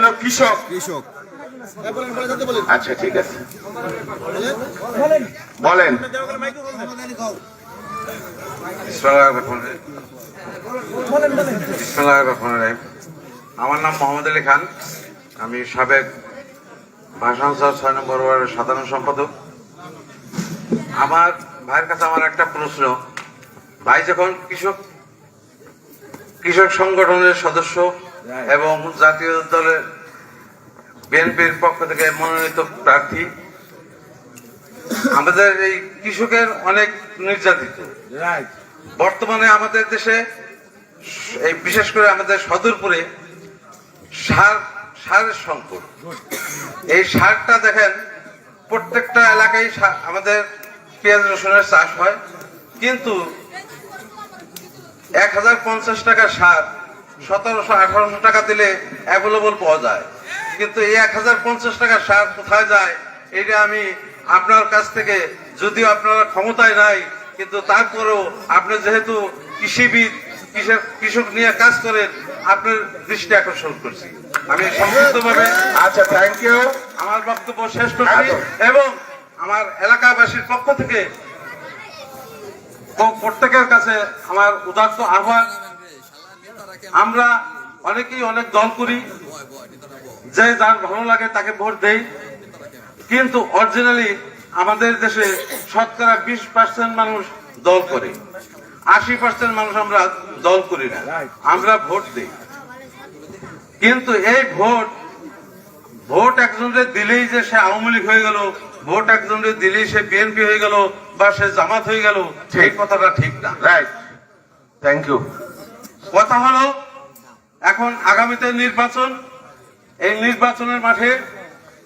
হলো কৃষক। কৃষক। আচ্ছা ঠিক আছে। বলেন। আমার নাম মোহাম্মদ আলী খান। আমি সাবেক ভাষা সংস্থার ছয় নম্বর ওয়ার্ডের সাধারণ সম্পাদক। আমার ভাইয়ের কাছে আমার একটা প্রশ্ন। ভাই যখন কৃষক কৃষক সংগঠনের সদস্য এবং জাতীয় দলের বিএনপির পক্ষ থেকে মনোনীত প্রার্থী। আমাদের এই কৃষকের অনেক নির্যাতিত। বর্তমানে আমাদের দেশে এই বিশেষ করে আমাদের সদরপুরে সার সারের সংকট। এই সারটা দেখেন প্রত্যেকটা এলাকায় আমাদের পেঁয়াজ রসুনের চাষ হয়। কিন্তু এক হাজার পঞ্চাশ টাকা সার সতেরোশো আঠারোশো টাকা দিলে অ্যাভেলেবল পাওয়া যায়। কিন্তু এই এক হাজার পঞ্চাশ টাকা সার কোথায় যায় এটা আমি আপনার কাছ থেকে যদিও আপনারা ক্ষমতায় নাই কিন্তু তারপরেও আপনি যেহেতু কৃষিবিদ কৃষক কৃষক নিয়ে কাজ করেন আপনার দৃষ্টি আকর্ষণ করছি। আমি সংক্ষিপ্তভাবে আচ্ছা থ্যাংক ইউ আমার বক্তব্য শেষ করছি এবং আমার এলাকাবাসীর পক্ষ থেকে প্রত্যেকের কাছে আমার উদার্ত আহ্বান। আমরা অনেকেই অনেক দল করি। যে যার ভালো লাগে তাকে ভোট দেই। কিন্তু অরিজিনালি আমাদের দেশে শতকরা বিশ পার্সেন্ট মানুষ দল করে। আশি পার্সেন্ট মানুষ আমরা দল করি না। আমরা ভোট দিই। কিন্তু এই ভোট ভোট একজনের দিলেই যে সে আওয়ামী লীগ হয়ে গেল ভোট একজনের দিলেই সে বিএনপি হয়ে গেল বা সে জামাত হয়ে গেল সেই কথাটা ঠিক না। রাইট থ্যাংক ইউ কথা হলো এখন আগামীতে নির্বাচন। এই নির্বাচনের মাঠে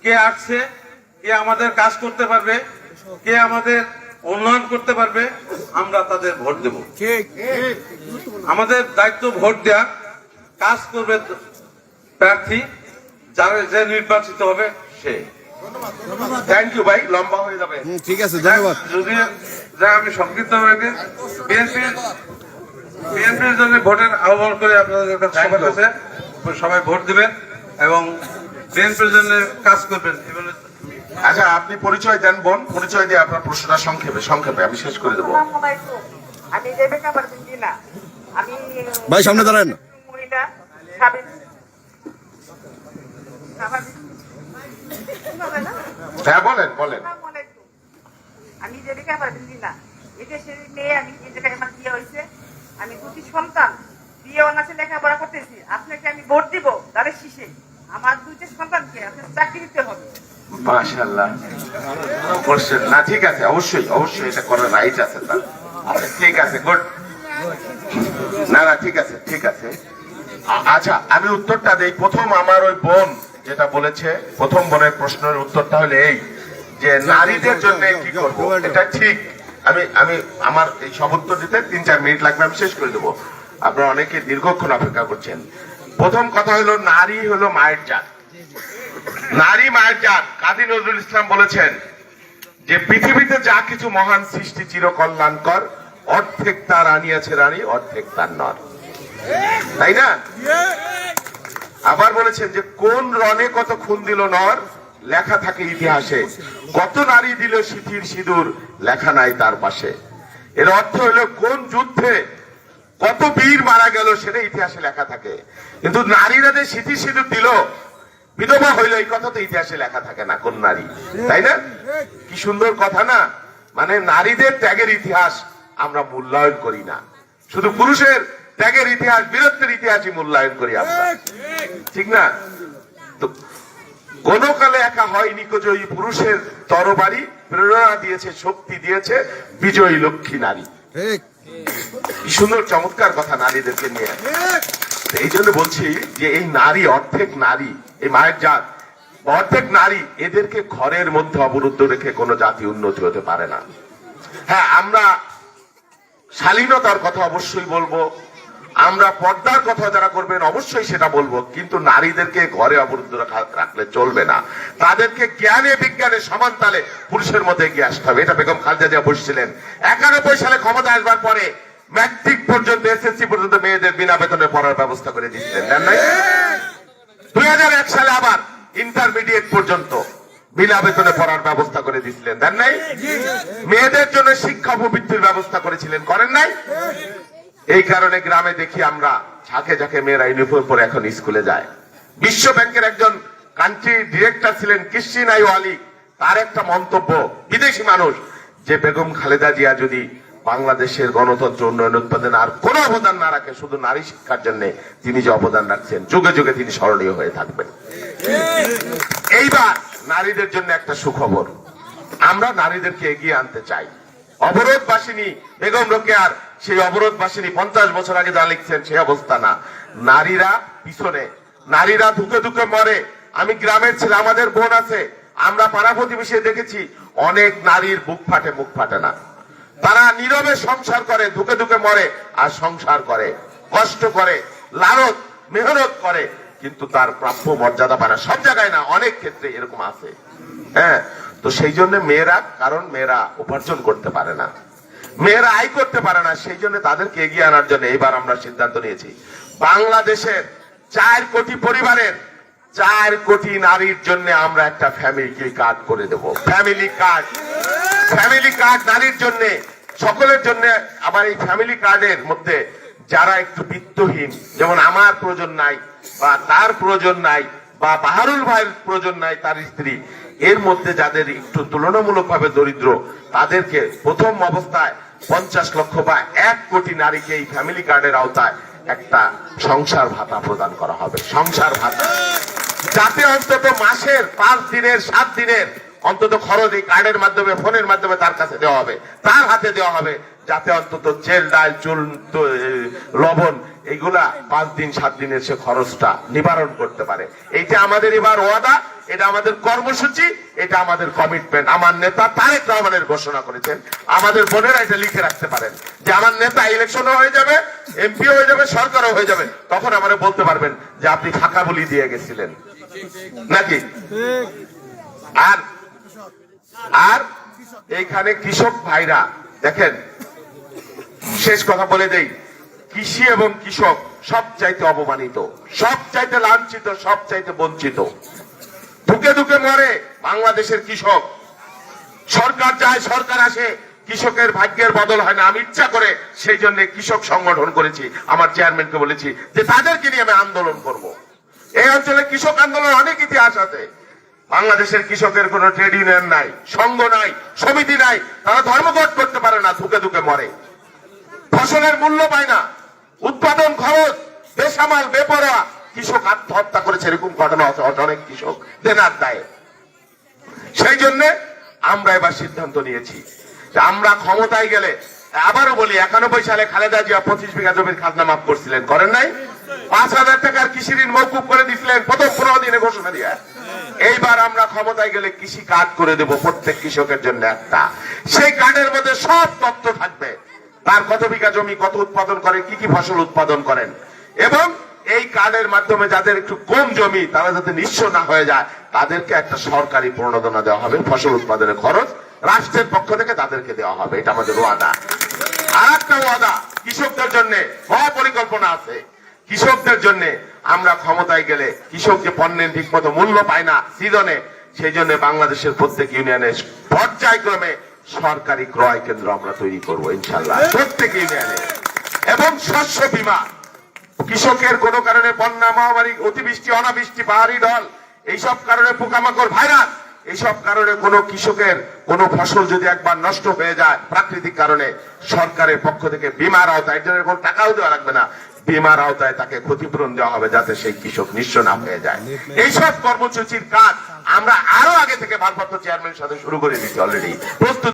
কে আসছে কে আমাদের কাজ করতে পারবে কে আমাদের উন্নয়ন করতে পারবে আমরা তাদের ভোট দেব। ঠিক আমাদের দায়িত্ব ভোট দেয়া কাজ করবে প্রার্থী যারা যে নির্বাচিত হবে সে। থ্যাংক ইউ ভাই লম্বা হয়ে যাবে। ঠিক আছে ধন্যবাদ। যদি আমি সংক্ষিপ্ত হয়ে বিএনপির বিএনপির জন্য ভোটের আহ্বান করে আপনাদের কাছে সবার কাছে সবাই ভোট দিবেন এবং বিএনপির জন্য কাজ করবেন। আচ্ছা আপনি পরিচয় দেন বোন। পরিচয় দিয়ে আপনার প্রশ্নটা সংক্ষেপে সংক্ষেপে। আমি শেষ করে দেবো। ভাই, সামনে দাঁড়ান। হ্যাঁ বলেন বলেন। আমি রেবেকা পারভিন না। এদেশের মেয়ে আমি এই জায়গায় আমার বিয়ে হয়েছে। আমি দুটি সন্তান, বিয়ে অনার্সে লেখাপড়া করতেছি, আপনাকে আমি ভোট দিব তাহলে শিশে আমার দুইটা সন্তানকে আপনার চাকরি দিতে হবে। না, ঠিক আছে, অবশ্যই অবশ্যই এটা করার রাইট আছে তার। আচ্ছা ঠিক আছে গুড না না, ঠিক আছে ঠিক আছে। আচ্ছা আমি উত্তরটা দেই। প্রথম আমার ওই বোন যেটা বলেছে, প্রথম বোনের প্রশ্নের উত্তরটা হলে এই, যে নারীদের জন্য কি করব? এটা ঠিক। আমি আমি আমার এই সব দিতে তিন চার মিনিট লাগবে, আমি শেষ করে দেবো। আপনারা অনেকে দীর্ঘক্ষণ অপেক্ষা করছেন। প্রথম কথা হলো, নারী হলো মায়ের জাত। নারী মায়ের জাত। কাজী নজরুল ইসলাম বলেছেন যে, পৃথিবীতে যা কিছু মহান সৃষ্টি চির কল্যাণকর অর্ধেক তার আনিয়াছে রানী, অর্ধেক তার নর। তাই না? আবার বলেছেন যে, কোন রণে কত খুন দিল নর, লেখা থাকে ইতিহাসে। কত নারী দিল সিথির সিঁদুর, লেখা নাই তার পাশে। এর অর্থ হলো কোন যুদ্ধে কত বীর মারা গেল সেটা ইতিহাসে লেখা থাকে। কিন্তু নারীরা যে সিথি সিঁদুর দিল, বিধবা হইল, এই কথা তো ইতিহাসে লেখা থাকে না, কোন নারী? তাই না? কি সুন্দর কথা না? মানে নারীদের ত্যাগের ইতিহাস আমরা মূল্যায়ন করি না। শুধু পুরুষের ত্যাগের ইতিহাস, বীরত্বের ইতিহাসই মূল্যায়ন করি আমরা। ঠিক না? কোন কালে একা হয়নি জয়ী পুরুষের তরবারি প্রেরণা দিয়েছে শক্তি দিয়েছে বিজয়ী লক্ষ্মী নারী। সুন্দর চমৎকার কথা নারীদেরকে নিয়ে। এই জন্য বলছি যে এই নারী অর্ধেক নারী এই মায়ের জাত অর্ধেক নারী এদেরকে ঘরের মধ্যে অবরুদ্ধ রেখে কোনো জাতি উন্নতি হতে পারে না। হ্যাঁ আমরা শালীনতার কথা অবশ্যই বলব। আমরা পর্দার কথা যারা করবেন অবশ্যই সেটা বলব কিন্তু নারীদেরকে ঘরে অবরুদ্ধ রাখলে চলবে না। তাদেরকে জ্ঞানে বিজ্ঞানে সমান তালে পুরুষের মধ্যে এগিয়ে আসতে হবে। এটা বেগম খালেদা জিয়া বসছিলেন একানব্বই সালে ক্ষমতা আসবার পরে ম্যাট্রিক পর্যন্ত এসএসসি পর্যন্ত মেয়েদের বিনা বেতনে পড়ার ব্যবস্থা করে দিচ্ছিলেন দেন নাই? দু হাজার এক সালে আবার ইন্টারমিডিয়েট পর্যন্ত বিনা বেতনে পড়ার ব্যবস্থা করে দিয়েছিলেন। দেন নাই? মেয়েদের জন্য শিক্ষা উপবৃত্তির ব্যবস্থা করেছিলেন। করেন নাই? এই কারণে গ্রামে দেখি আমরা ঝাঁকে ঝাঁকে মেয়েরা ইউনিফর্ম পরে এখন স্কুলে যায়। বিশ্ব ব্যাংকের একজন কান্ট্রি ডিরেক্টর ছিলেন কৃষ্ণিন আলী তার একটা মন্তব্য, বিদেশি মানুষ, যে বেগম খালেদা জিয়া যদি বাংলাদেশের গণতন্ত্র উন্নয়ন উৎপাদনে আর কোনো অবদান না রাখে, শুধু নারী শিক্ষার জন্য তিনি যে অবদান রাখছেন, যুগে যুগে তিনি স্মরণীয় হয়ে থাকবেন। এইবার নারীদের জন্য একটা সুখবর। আমরা নারীদেরকে এগিয়ে আনতে চাই। অবরোধ বাসিনী বেগম রোকেয়ার সেই অবরোধ বাসিনী পঞ্চাশ বছর আগে যা লিখছেন সেই অবস্থা না। নারীরা পিছনে, নারীরা ধুকে ধুকে মরে। আমি গ্রামের ছেলে, আমাদের বোন আছে। আমরা পাড়া প্রতিবেশী দেখেছি, অনেক নারীর বুক ফাটে, মুখ ফাটে না। তারা নীরবে সংসার করে, ধুকে ধুকে মরে আর সংসার করে, কষ্ট করে লালত মেহনত করে। কিন্তু তার প্রাপ্য মর্যাদা পায় না। সব জায়গায় না, অনেক ক্ষেত্রে এরকম আছে। হ্যাঁ তো সেই জন্য মেয়েরা, কারণ মেয়েরা উপার্জন করতে পারে না। মেয়েরা আয় করতে পারে না, সেই জন্য তাদেরকে এগিয়ে আনার জন্য এবার আমরা সিদ্ধান্ত নিয়েছি। বাংলাদেশের চার কোটি পরিবারের চার কোটি নারীর জন্য আমরা একটা ফ্যামিলি কার্ড করে দেব। ফ্যামিলি কার্ড ফ্যামিলি কার্ড নারীর জন্য, সকলের জন্য আবার এই ফ্যামিলি কার্ডের মধ্যে যারা একটু বিত্তহীন, যেমন আমার প্রয়োজন নাই বা তার প্রয়োজন নাই বা বাহারুল ভাইয়ের প্রয়োজন নাই তার স্ত্রী, এর মধ্যে যাদের একটু তুলনামূলকভাবে দরিদ্র, তাদেরকে প্রথম অবস্থায় পঞ্চাশ লক্ষ বা এক কোটি নারীকে এই ফ্যামিলি কার্ডের আওতায় একটা সংসার ভাতা প্রদান করা হবে। সংসার ভাতা। যাতে অন্তত মাসের পাঁচ দিনের, সাত দিনের অন্তত খরচ এই কার্ডের মাধ্যমে, ফোনের মাধ্যমে তার কাছে দেওয়া হবে। তার হাতে দেওয়া হবে যাতে অন্তত চেল ডাল, চুল লবণ এইগুলা পাঁচ দিন, সাত দিনের সে খরচটা নিবারণ করতে পারে। এইটা আমাদের এবার ওয়াদা। এটা আমাদের কর্মসূচি, এটা আমাদের কমিটমেন্ট আমার নেতা তারেক রহমানের ঘোষণা করেছেন। আমাদের বোনেরা এটা লিখে রাখতে পারেন। যে আমার নেতা ইলেকশনও হয়ে যাবে এমপিও হয়ে যাবে, সরকারও হয়ে যাবে, তখন আমারে বলতে পারবেন যে আপনি ফাঁকা বলি দিয়ে গেছিলেন। নাকি? আর আর এইখানে কৃষক ভাইরা, দেখেন, শেষ কথা বলে দেই। কৃষি এবং কৃষক সব চাইতে অপমানিত সব চাইতে লাঞ্ছিত সব চাইতে বঞ্চিত। ধুকে ধুকে মরে বাংলাদেশের কৃষক। সরকার যায় সরকার আসে, কৃষকের ভাগ্যের বদল হয় না। আমি ইচ্ছা করে সেই জন্য কৃষক সংগঠন করেছি, আমার চেয়ারম্যানকে বলেছি যে তাদেরকে নিয়ে আমি আন্দোলন করব। এই অঞ্চলে কৃষক আন্দোলন অনেক ইতিহাস আছে। বাংলাদেশের কৃষকের কোন ট্রেড ইউনিয়ন নাই, সংঘ নাই, সমিতি নাই, তারা ধর্মঘট করতে পারে না ধুকে ধুকে মরে। ফসলের মূল্য পায় না, উৎপাদন খরচ, বেসামাল, বেপরোয়া কৃষক আত্মহত্যা করেছে, এরকম ঘটনা অনেক কৃষক, দেনার দায়ে। সেই জন্য আমরা এবার সিদ্ধান্ত নিয়েছি আমরা ক্ষমতায় গেলে, আবারও বলি, একানব্বই সালে খালেদা জিয়া পঁচিশ বিঘা জমির খাজনা মাফ করছিলেন, করেন নাই? পাঁচ হাজার টাকার কৃষি ঋণ মৌকুব করে দিছিলেন প্রথম পনেরো দিনে ঘোষণা দিয়ে। এইবার আমরা ক্ষমতায় গেলে কৃষি কার্ড করে দেব, প্রত্যেক কৃষকের জন্য একটা। সেই কার্ডের মধ্যে সব তথ্য থাকবে। তার কত বিঘা জমি, কত উৎপাদন করে, কি কি ফসল উৎপাদন করেন। এবং এই কার্ডের মাধ্যমে যাদের একটু কম জমি, তারা যাতে নিঃস্ব না হয়ে যায়, তাদেরকে একটা সরকারি প্রণোদনা দেওয়া হবে, ফসল উৎপাদনের খরচ রাষ্ট্রের পক্ষ থেকে তাদেরকে দেওয়া হবে, এটা আমাদের ওয়াদা। আর একটা ওয়াদা, কৃষকদের জন্য মহাপরিকল্পনা আছে। কৃষকদের জন্য আমরা ক্ষমতায় গেলে কৃষক যে পণ্যের ঠিক মতো মূল্য পায় না সিজনে, সেই জন্য বাংলাদেশের প্রত্যেক ইউনিয়নে পর্যায়ক্রমে সরকারি ক্রয় কেন্দ্র আমরা তৈরি করব, ইনশাল্লাহ, প্রত্যেক ইউনিয়নে। এবং শস্য বীমা কৃষকের কোনো কারণে বন্যা, মহামারী, অতিবৃষ্টি, অনাবৃষ্টি, পাহাড়ি ঢল, এইসব কারণে পোকামাকড়, ভাইরাস, এইসব কারণে কোনো কৃষকের কোনো ফসল যদি একবার নষ্ট হয়ে যায় প্রাকৃতিক কারণে, সরকারের পক্ষ থেকে বিমার আওতায়, এর জন্য কোনো টাকাও দেওয়া লাগবে না। বিমার আওতায় তাকে ক্ষতিপূরণ দেওয়া হবে যাতে সেই কৃষক নিঃস্ব না হয়ে যায়। এইসব কর্মসূচির কাজ আমরা আরও আগে থেকে ভারপ্রাপ্ত চেয়ারম্যানের সাথে শুরু করে দিচ্ছি অলরেডি প্রস্তুত